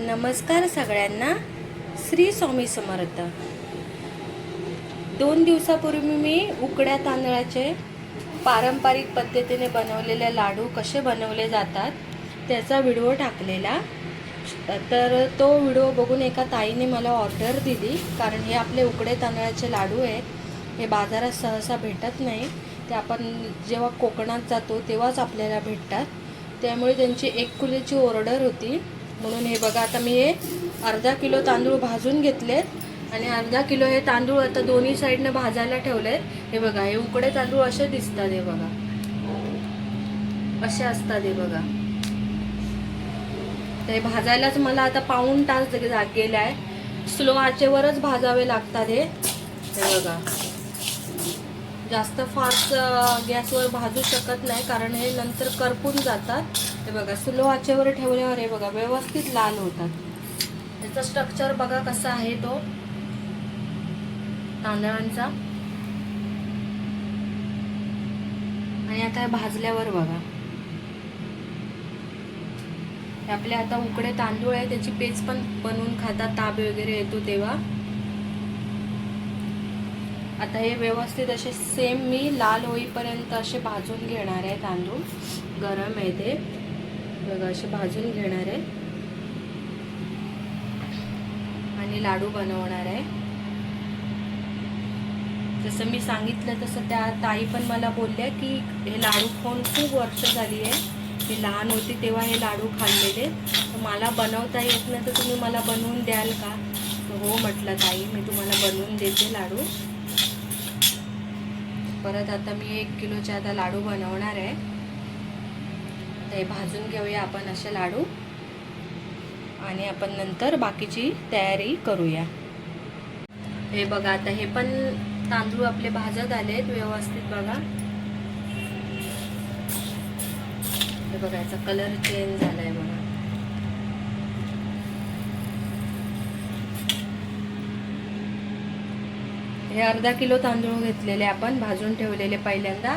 नमस्कार सगळ्यांना. श्री स्वामी समर्थ. दोन दिवसापूर्वी मी उकड्या तांदळाचे पारंपरिक पद्धतीने बनवलेले लाडू कसे बनवले जातात त्याचा व्हिडिओ टाकलेला. तर तो व्हिडिओ बघून एका ताईने मला ऑर्डर दिली कारण हे आपले उकडे तांदळाचे लाडू आहेत हे बाजारात सहसा भेटत नाही. ते आपण जेव्हा कोकणात जातो तेव्हाच आपल्याला भेटतात. त्यामुळे त्यांची एक कुलीची ऑर्डर होती. म्हणून हे बघा आता मी हे अर्धा किलो तांदूळ भाजून घेतलेत. आणि अर्धा किलो हे तांदूळ आता दोन्ही साईडनं भाजायला ठेवलेत. हे बघा हे उकडे तांदूळ असे दिसतात हे बघा. असे असतात हे बघा. ते भाजायलाच मला आता पाऊण तास गेला आहे स्लो आचेवरच भाजावे लागतात हे. हे बघा. जास्त फास्ट गॅसवर भाजू शकत नाही कारण हे नंतर करपून जातात. हे बघा स्लो आचेवर ठेवल्यावर हे बघा व्यवस्थित लाल होतात. त्याचा स्ट्रक्चर बघा कसा आहे तो. तांदळांचा. आणि आता हे भाजल्यावर बघा. हे आपले आता उकडे तांदूळ आहे त्याची पेज पण बनवून खातात ताप वगैरे येतो तेव्हा. आता हे व्यवस्थित असे सेम मी लाल होईपर्यंत असे भाजून घेणार आहे तांदूळ. गरम आहे ते. बघा असे भाजून घेणार आहे. आणि लाडू बनवणार आहे. जसं मी सांगितलं तसं त्या ताई पण मला बोलल्या की हे लाडू खाऊन खूप वर्ष झाली आहे. मी लहान होती तेव्हा हे लाडू खाल्लेले. तर मला बनवता येत नाही तर तुम्ही मला बनवून द्याल का? तर हो म्हटलं ताई मी तुम्हाला बनवून देते लाडू. परत आता मी एक किलोचे आता लाडू बनवणार आहे. ते भाजून घेऊया आपण असे लाडू. आणि आपण नंतर बाकीची तयारी करूया. हे बघा आता हे पण तांदूळ आपले भाजत आलेत व्यवस्थित बघा. हे बघा याचा कलर चेंज झालाय बघा. हे अर्धा किलो तांदूळ घेतलेले आपण भाजून ठेवलेले पहिल्यांदा.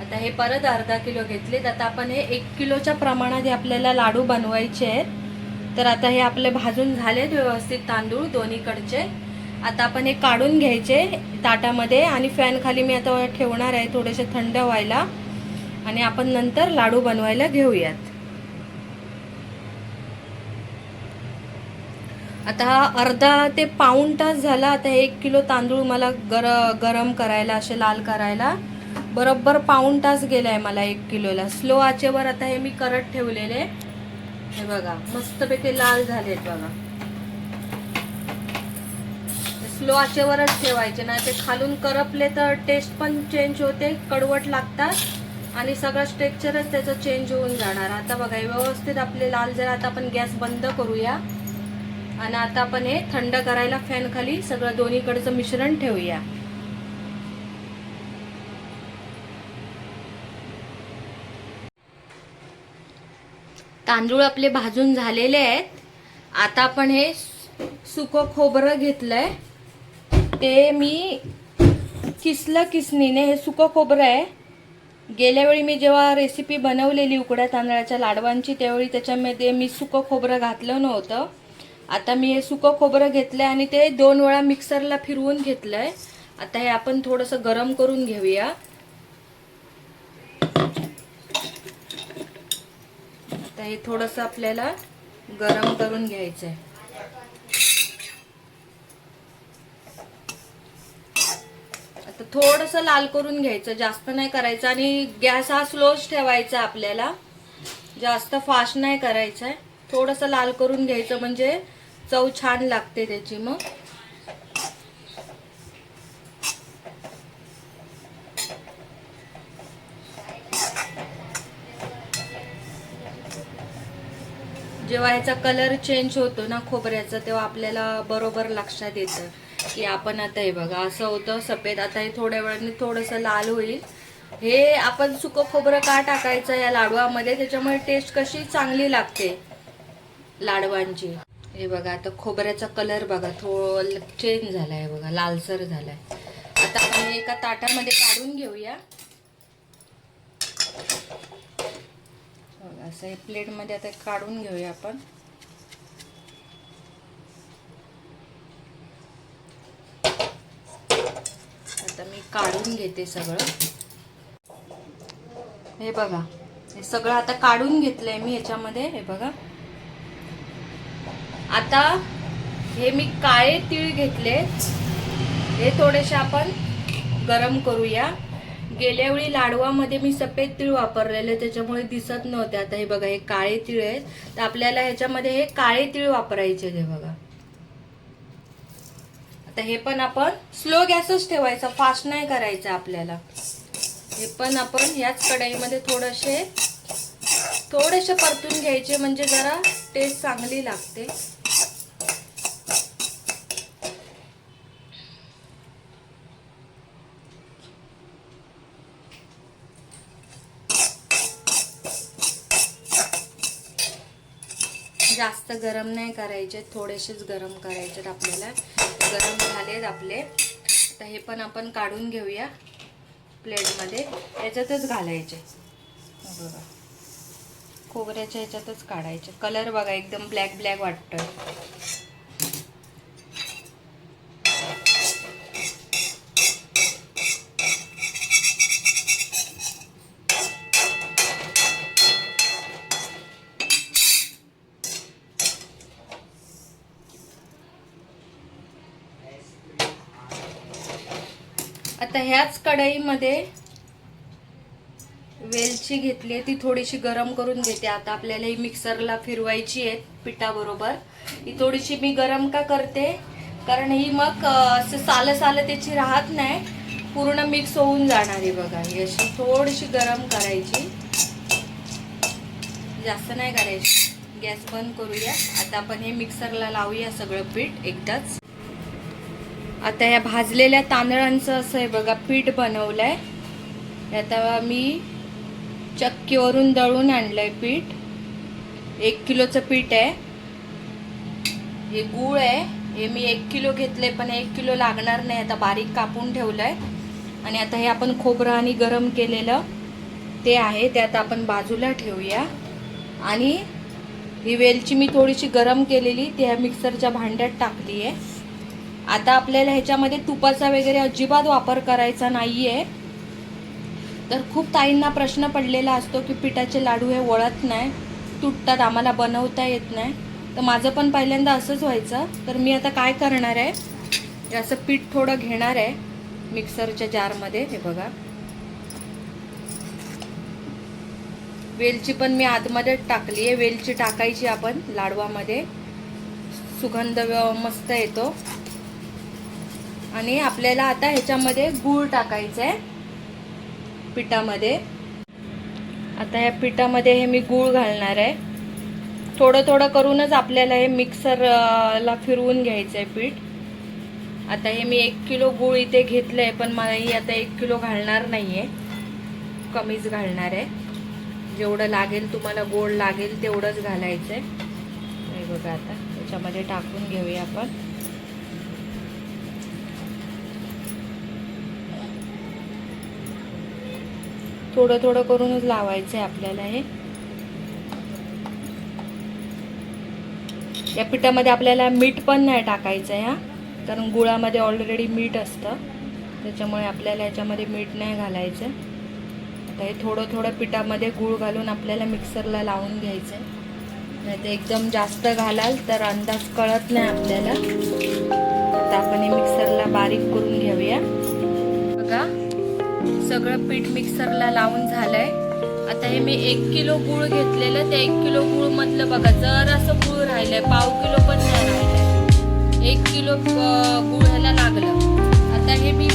आता हे परत अर्धा किलो घेतलेत. आता आपण हे एक किलोच्या प्रमाणात हे आपल्याला लाडू बनवायचे आहेत. तर आता हे आपले भाजून झालेत व्यवस्थित तांदूळ दोन्हीकडचे. आता आपण हे काढून घ्यायचे ताटामध्ये आणि फॅन खाली मी आता ठेवणार आहे थोडेसे थंड व्हायला. आणि आपण नंतर लाडू बनवायला घेऊयात. आता हा अर्धा ते पाऊण तास झाला. आता एक किलो तांदूळ मला गर गरम करायला असे लाल करायला. बरोबर पाऊण तास गेला आहे मला एक किलोला. स्लो आचेवर आता हे मी करत ठेवलेले. हे बघा मस्तपैकी लाल झालेत बघा. स्लो आचेवरच ठेवायचे नाही ते खालून करपले तर टेस्ट पण चेंज होते कडवट लागतात आणि सगळं स्ट्रेक्चरच त्याचं चेंज होऊन जाणार. आता बघा व्यवस्थित आपले लाल जर आता आपण गॅस बंद करूया. आणि आता आपण हे थंड करायला फॅन खाली सगळं दोन्हीकडचं मिश्रण ठेवूया. तांदूळ आपले भाजून झालेले आहेत. आता आपण हे सुकं खोबरं घेतलंय. ते मी किसलं किसनीने हे सुकं खोबरं आहे. गेल्या वेळी मी जेव्हा रेसिपी बनवलेली उकड्या तांदळाच्या लाडवांची त्यावेळी त्याच्यामध्ये मी सुकं खोबरं घातलं नव्हतं. आता मी हे सुकं खोबरं घेतलंय आणि ते दोन वेळा मिक्सरला फिरवून घेतलंय. आता हे आपण थोडंसं गरम करून घेऊया. आता हे थोडंसं आपल्याला गरम करून घ्यायचं आहे आता थोडंसं लाल करून घ्यायचं जास्त नाही करायचं आणि गॅस हा स्लोच ठेवायचा आपल्याला. जास्त फास्ट नाही करायचं आहे थोडंसं लाल करून घ्यायचं म्हणजे चव छान लागते त्याची मग. जेव्हा ह्याचा कलर चेंज होतो ना खोबऱ्याचा तेव्हा आपल्याला बरोबर लक्षात येतं की आपण आता हे बघा असं होतं सफेद आता हे थोड्या वेळाने थोडंसं लाल होईल. हे आपण सुकं खोबरं का टाकायचं या लाडवामध्ये? त्याच्यामुळे टेस्ट कशी चांगली लागते लाडवांची? हे बघा आता खोबऱ्याचा कलर बघा थोडं चेंज झालाय बघा लालसर झालाय. आता आपण एका ताटामध्ये काढून घेऊया. असं हे प्लेटमध्ये आता काढून घेऊया आपण. आता मी काढून घेते सगळं. हे बघा हे सगळं आता काढून घेतलंय मी याच्यामध्ये हे बघा. आता हे मी काळे तीळ घेतले. हे थोडेसे आपण गरम करूया. गेल्या वेळी लाडवामध्ये मी सफेद तीळ वापरलेले त्याच्यामुळे दिसत नव्हते. आता हे बघा हे काळे तीळ आहेत. तर आपल्याला ह्याच्यामध्ये हे काळे तीळ वापरायचे हे बघा. आता हे पण आपण स्लो गॅसच ठेवायचा फास्ट नाही करायचं आपल्याला. हे पण आपण याच कढाईमध्ये थोडेसे थोडेसे परतून घ्यायचे म्हणजे जरा टेस्ट चांगली लागते. जास्त गरम नाही करायचे थोडेसेच गरम करायचे आपल्याला. गरम झालेत आपले. तर हे पण आपण काढून घेऊया प्लेटमध्ये. याच्यातच घालायचे. बघा. खोबऱ्याच्या ह्याच्यातच काढायचे. कलर बघा एकदम ब्लॅक ब्लॅक वाटतं त्याच कढईमध्ये वेलची घेतली आहे. ती थोडीशी गरम करून घेते. आता आपल्याला ही मिक्सरला फिरवायची आहे पिठाबरोबर. ही थोडीशी मी गरम का करते? कारण ही मग असं सालं सालं त्याची राहत नाही. पूर्ण मिक्स होऊन जाणार आहे बघा. ही अशी थोडीशी गरम करायची. जास्त नाही करायची. गॅस बंद करूया. आता आपण हे मिक्सरला लावूया सगळं पीठ एकदाच. आता या भाजलेल्या तांदळांचं असं आहे बघा पीठ बनवलंय. आहे आता मी चक्कीवरून दळून आणलंय पीठ. एक किलोचं पीठ आहे. हे गूळ आहे. हे मी एक किलो घेतले पण एक किलो लागणार नाही. आता बारीक कापून ठेवलंय. आणि आता हे आपण खोबरं आणि गरम केलेलं ते आहे ते आता आपण बाजूला ठेवूया. आणि ही वेलची मी थोडीशी गरम केलेली ती ह्या मिक्सरच्या भांड्यात टाकली आहे आता आपल्याला ह्याच्यामध्ये तुपाचा वगैरे अजिबात वापर करायचा नाही आहे तर खूप ताईंना प्रश्न पडलेला असतो की पिठाचे लाडू हे वळत नाही तुटतात आम्हाला बनवता येत नाही. तर माझं पण पहिल्यांदा असंच व्हायचं. तर मी आता काय करणार आहे? असं पीठ थोडं घेणार आहे मिक्सरच्या जारमध्ये हे बघा. वेलची पण मी आतमध्ये टाकली आहे. वेलची टाकायची आपण लाडवामध्ये. सुगंध मस्त येतो. आणि आपल्याला आता ह्याच्यामध्ये गूळ टाकायचं आहे पिठामध्ये. आता ह्या पिठामध्ये हे मी गूळ घालणार आहे. थोडं थोडं करूनच आपल्याला हे मिक्सरला फिरवून घ्यायचं आहे पीठ. आता हे मी एक किलो गूळ इथे घेतलं आहे पण मला ही आता एक किलो घालणार नाही आहे कमीच घालणार आहे. जेवढं लागेल तुम्हाला गोड लागेल तेवढंच घालायचं आहे हे बघा आता त्याच्यामध्ये टाकून घेऊया आपण. थोडं थोडं करूनच लावायचं आहे आपल्याला हे. या पिठामध्ये आपल्याला मीठ पण नाही टाकायचं आहे हा. कारण गुळामध्ये ऑलरेडी मीठ असतं. त्याच्यामुळे आपल्याला याच्यामध्ये मीठ नाही घालायचं. आता हे थोडं थोडं पिठामध्ये गूळ घालून आपल्याला मिक्सरला लावून घ्यायचं आहे नाही तर एकदम जास्त घालाल तर अंदाज कळत नाही आपल्याला. आता आपण हे मिक्सरला बारीक करून घेऊया. बघा. सगळं पीठ मिक्सरला लावून झालंय. आता हे मी एक किलो गूळ घेतलेलं त्या एक किलो गूळमधलं बघा जर असं गूळ राहिलंय पाव किलो पण नाही राहिलंय. एक किलो अं, गूळ ह्याला लागलं. आता हे मी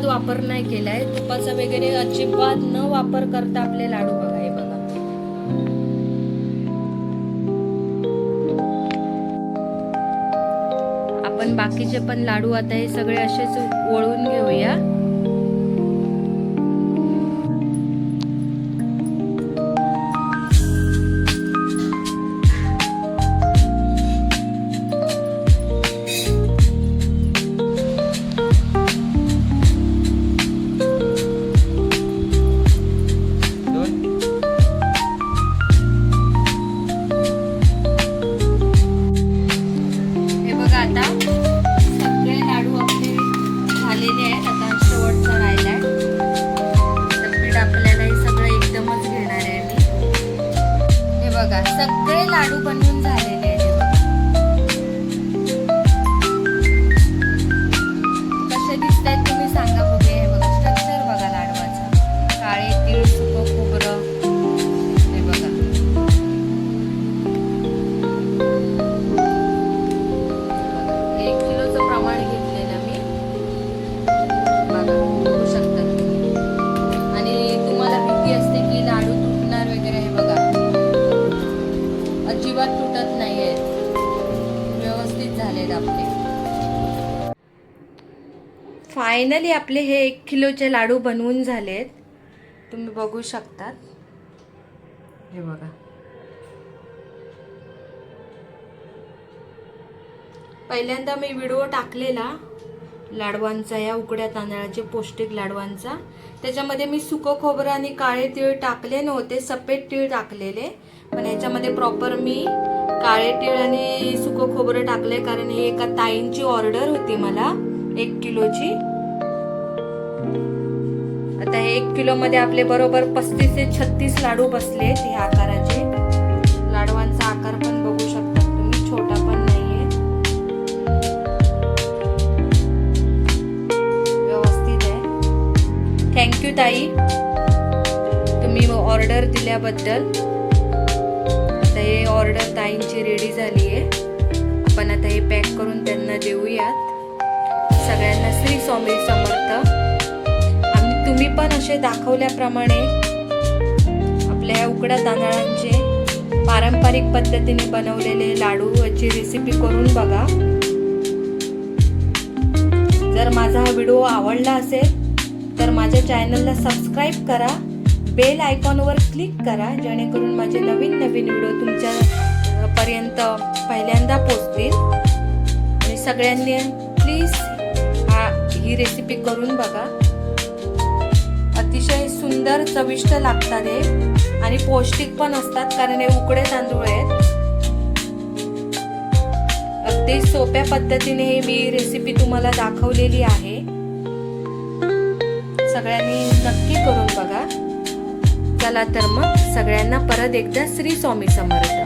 अजिबात वापर नाही केलाय. तुपाचा वगैरे अजिबात न वापर करता आपले लाडू बघा हे बघा. आपण बाकीचे पण लाडू आता हे सगळे असेच वळून घेऊया. फायनली आपले हे एक किलोचे लाडू बनवून झालेत. तुम्ही बघू शकतात. हे बघा. पहिल्यांदा मी व्हिडिओ टाकलेला लाडवांचा या उकड्या तांदळाचे पौष्टिक लाडवांचा. त्याच्यामध्ये मी सुकं खोबरं आणि काळे तीळ टाकले नव्हते सफेद तीळ टाकलेले. पण याच्यामध्ये प्रॉपर मी काळे तीळ आणि सुकं खोबरं टाकले कारण ही एका ताईंची ऑर्डर होती मला एक किलोची. आता हे एक किलो मध्ये आपले बरोबर पस्तीस ते छत्तीस लाडू बसले ह्या आकाराचे. लाडवांचा आकार पण बघू शकता तुम्ही छोटा पण नाहीये. व्यवस्थित आहे. थँक्यू ताई. तुम्ही ऑर्डर दिल्याबद्दल. आता हे ऑर्डर ताईंची रेडी झाली आहे. आपण आता हे पॅक करून त्यांना देऊयात. सगळ्यांना श्री स्वामी पण असे दाखवल्याप्रमाणे आपल्या उकड्या तांदळांचे पारंपरिक पद्धतीने बनवलेले लाडू याची रेसिपी करून बघा. जर माझा हा व्हिडिओ आवडला असेल तर माझ्या चॅनलला सबस्क्राईब करा. बेल आयकॉनवर क्लिक करा जेणेकरून माझे नवीन नवीन व्हिडिओ तुमच्या पर्यंत पहिल्यांदा पोचतील. आणि सगळ्यांनी प्लीज हा ही रेसिपी करून बघा. अतिशय सुंदर चविष्ट लागतात हे. आणि पौष्टिक पण असतात कारण हे उकडे तांदूळ आहेत. अगदी सोप्या पद्धतीने ही मी रेसिपी तुम्हाला दाखवलेली आहे. सगळ्यांनी नक्की करून बघा. चला तर मग सगळ्यांना परत एकदा श्री स्वामी समर्थ.